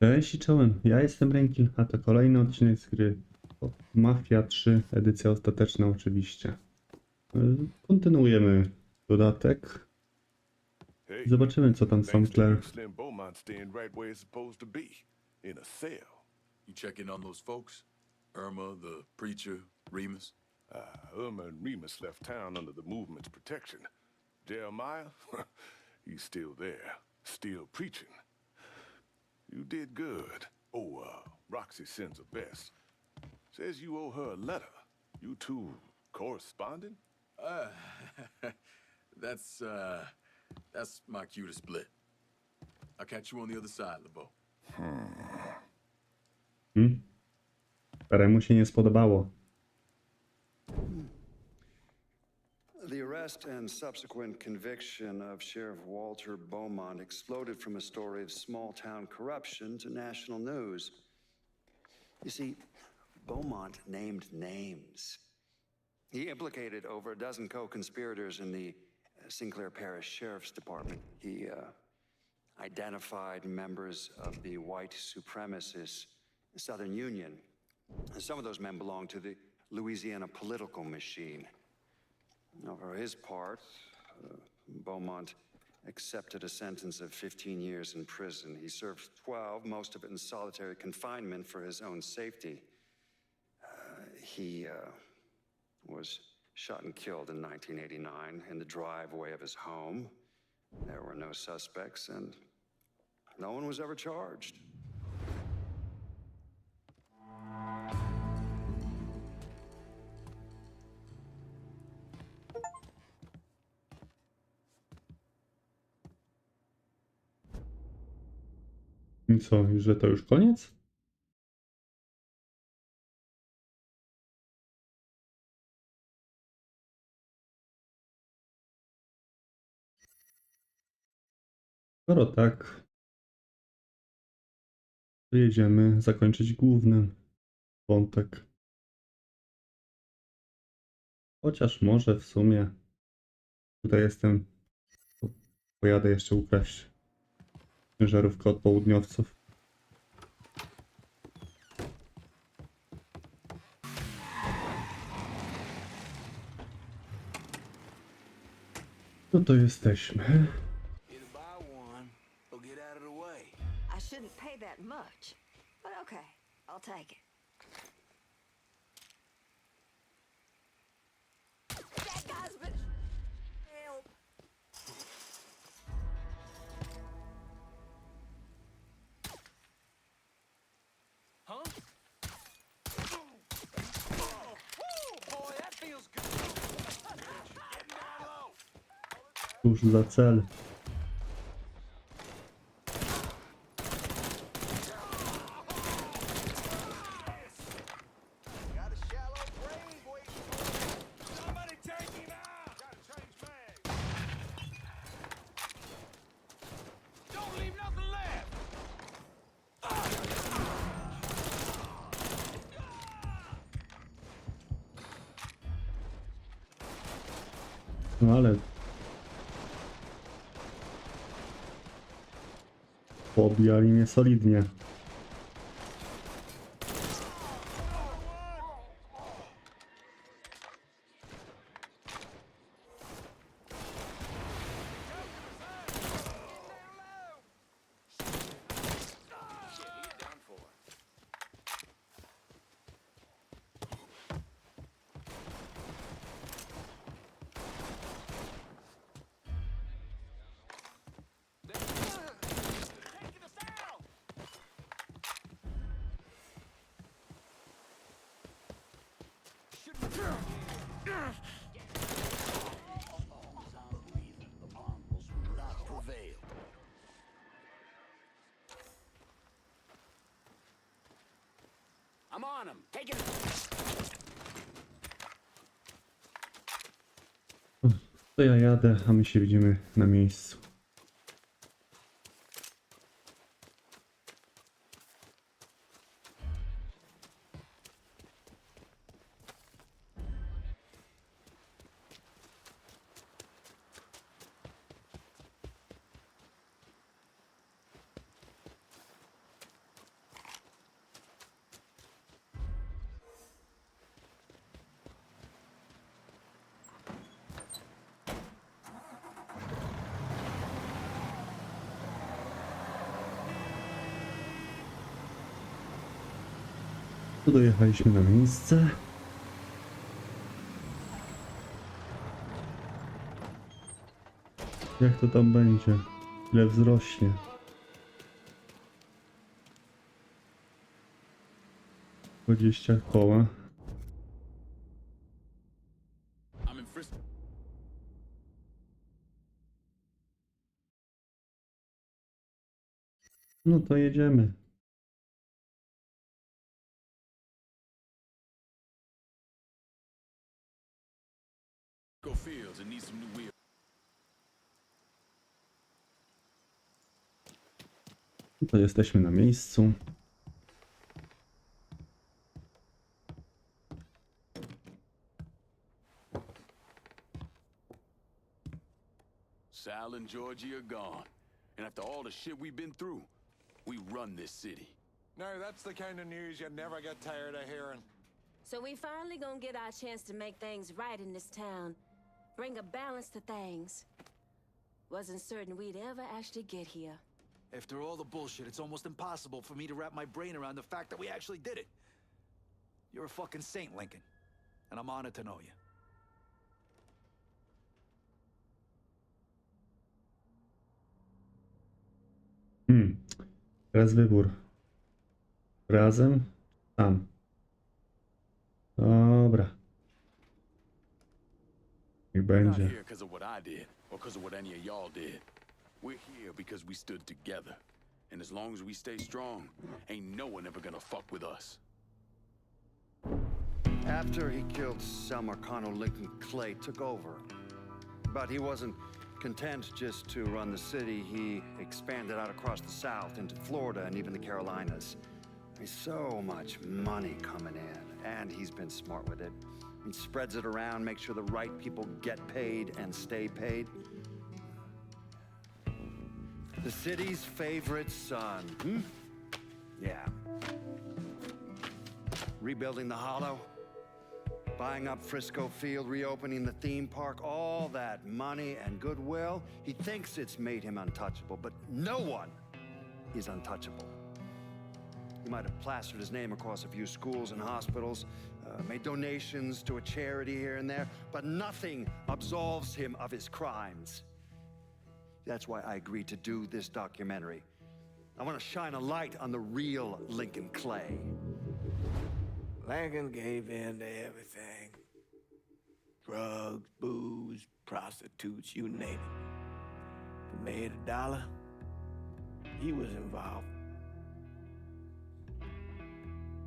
Cześć i czołem, ja jestem Renkil, a to kolejny odcinek z gry Mafia 3, edycja ostateczna oczywiście. Y, Kontynuujemy dodatek. Zobaczymy co tam a cell. You checking on those folks? Irma, the preacher, Remus? Uh, Irma and Remus left town under the movement's protection. Jeremiah, he's still there, still preaching. You did good. Oh, uh, Roxy sends her best. Says you owe her a letter. You two corresponding? Uh, that's, uh, that's my cue to split. I'll catch you on the other side, LeBeau. Hmm? Staremu się nie spodobało. The arrest and subsequent conviction of Sheriff Walter Beaumont exploded from a story of small town corruption to national news. You see, Beaumont named names. He implicated over a dozen co conspirators in the uh, Sinclair Parish Sheriff's Department. He uh, identified members of the white supremacist Southern Union. And some of those men belonged to the Louisiana political machine. Now, for his part, uh, Beaumont accepted a sentence of 15 years in prison. He served 12, most of it in solitary confinement for his own safety. Uh, he uh, was shot and killed in 1989 in the driveway of his home. There were no suspects, and no one was ever charged. I co, że to już koniec? Skoro tak, to jedziemy zakończyć główny wątek. Chociaż może w sumie tutaj jestem, pojadę jeszcze ukraść ciężarówkę od południowców. No to jesteśmy. I shouldn't pay that much. But okay, I'll take it. That guy's been. Leave nothing left! No ale... Pobijali mnie solidnie. I'm on him. Take. To ja jadę, a my się widzimy na miejscu. Tu dojechaliśmy na miejsce. Jak to tam będzie? Ile wzrośnie? Dwadzieścia koła. No to jedziemy. Fields and need some new wheels. No to jesteśmy na miejscu. Sal and Georgie are gone. And after all the shit we've been through, we run this city. Now, that's the kind of news you never get tired of hearing. So we finally gonna get our chance to make things right in this town. Bring a balance to things. Wasn't certain we'd ever actually get here. After all the bullshit, it's almost impossible for me to wrap my brain around the fact that we actually did it. You're a fucking saint, Lincoln. And I'm honored to know you. Hmm. Teraz wybór. Razem? Tam. Dobra. Niech We're not będzie. here because of what I did, or because of what any of y'all did. We're here because we stood together. And as long as we stay strong, ain't no one ever gonna fuck with us. After he killed Selmer Connell, Lincoln Clay took over. But he wasn't content just to run the city. He expanded out across the South into Florida and even the Carolinas. There's so much money coming in, and he's been smart with it. He spreads it around, makes sure the right people get paid and stay paid. The city's favorite son, hmm? Yeah. Rebuilding the Hollow, buying up Frisco Field, reopening the theme park, all that money and goodwill. He thinks it's made him untouchable, but no one is untouchable. He might have plastered his name across a few schools and hospitals, uh, made donations to a charity here and there, but nothing absolves him of his crimes. That's why I agreed to do this documentary. I want to shine a light on the real Lincoln Clay. Lincoln gave in to everything. Drugs, booze, prostitutes, you name it. If it made a dollar, he was involved.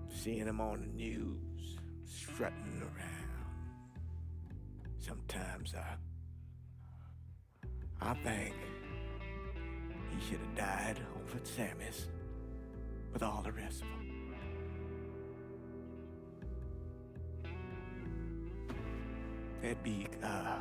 Seeing him on the news, strutting around. Sometimes I. I think he should have died over at Sammy's with all the rest of them. There'd be uh,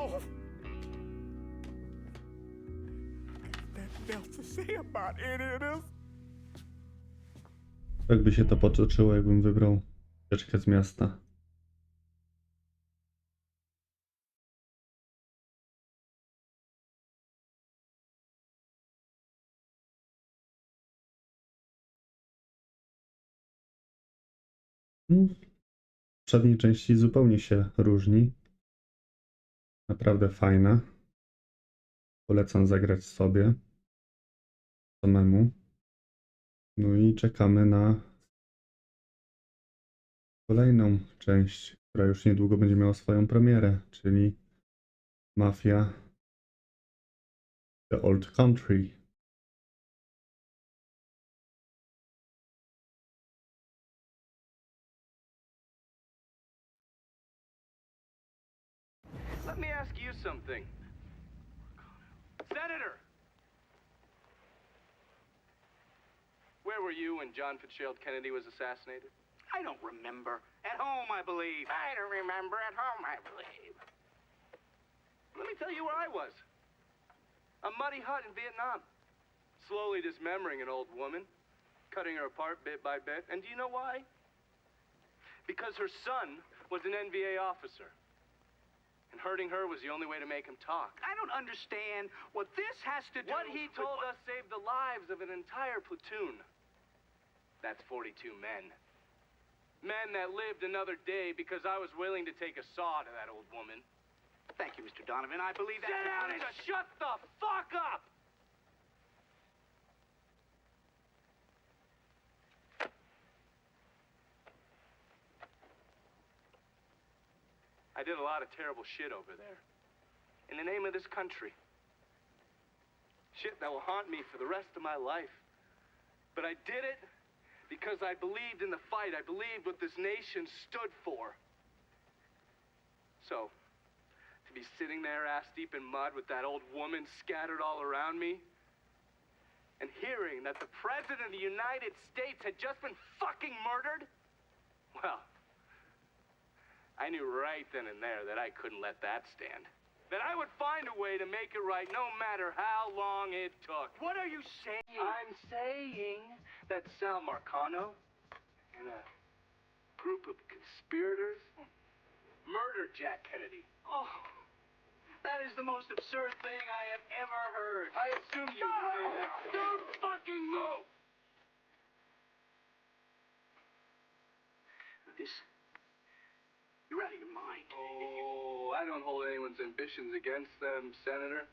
Nothing else to. Tak by się to potoczyło, jakbym wybrał ucieczkę z miasta. Mm. W przedniej części zupełnie się różni. Naprawdę fajna. Polecam zagrać sobie samemu. No i czekamy na kolejną część, która już niedługo będzie miała swoją premierę, czyli Mafia The Old Country. Let me ask you something. Senator! Where were you when John Fitzgerald Kennedy was assassinated? I don't remember. At home, I believe. I don't remember at home, I believe. Let me tell you where I was. A muddy hut in Vietnam. Slowly dismembering an old woman, cutting her apart bit by bit. And do you know why? Because her son was an NVA officer. And hurting her was the only way to make him talk. I don't understand what this has to do What he told what- us saved the lives of an entire platoon. That's 42 men. Men that lived another day because I was willing to take a saw to that old woman. Thank you, Mr. Donovan. I believe that. Sit down and shut the fuck up! I did a lot of terrible shit over there. In the name of this country. Shit that will haunt me for the rest of my life. But I did it because I believed in the fight. I believed what this nation stood for. So, to be sitting there ass deep in mud with that old woman scattered all around me, and hearing that the President of the United States had just been fucking murdered? Well, I knew right then and there that I couldn't let that stand. That I would find a way to make it right no matter how long it took. What are you saying? I'm saying that Sal Marcano and a group of conspirators murdered Jack Kennedy. Oh, that is the most absurd thing I have ever heard. I assume you know that. Don't fucking move! This. You're out of your mind. Oh, I don't hold anyone's ambitions against them, Senator.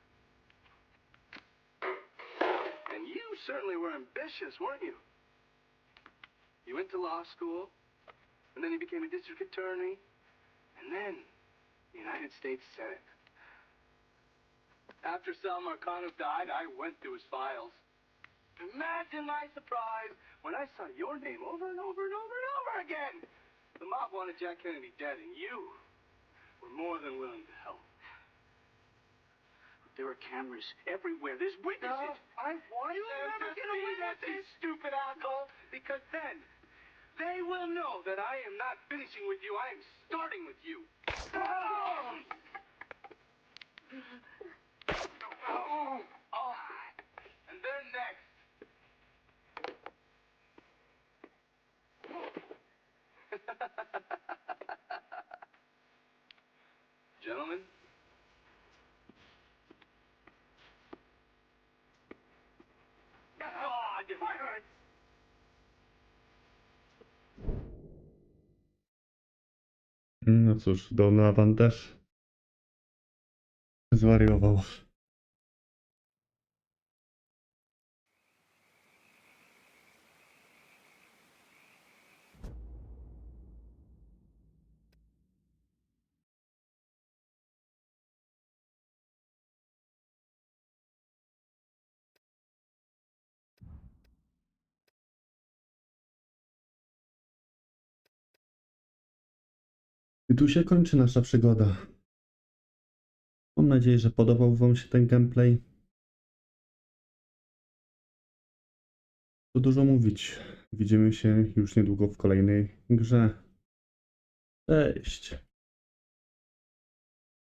And you certainly were ambitious, weren't you? You went to law school, and then you became a district attorney, and then the United States Senate. After Sal Marcano died, I went through his files. Imagine my surprise when I saw your name over and over and over and over again. The mob wanted Jack Kennedy dead, and you were more than willing to help. But There are cameras everywhere. There's No, witnesses. I want You them never to get away with this. stupid asshole, because then they will know that I am not finishing with you. I am starting with you. Oh, oh. Gentlemen. No cóż, Donovan też zwariował. I tu się kończy nasza przygoda. Mam nadzieję, że podobał Wam się ten gameplay. Co dużo mówić. Widzimy się już niedługo w kolejnej grze. Cześć.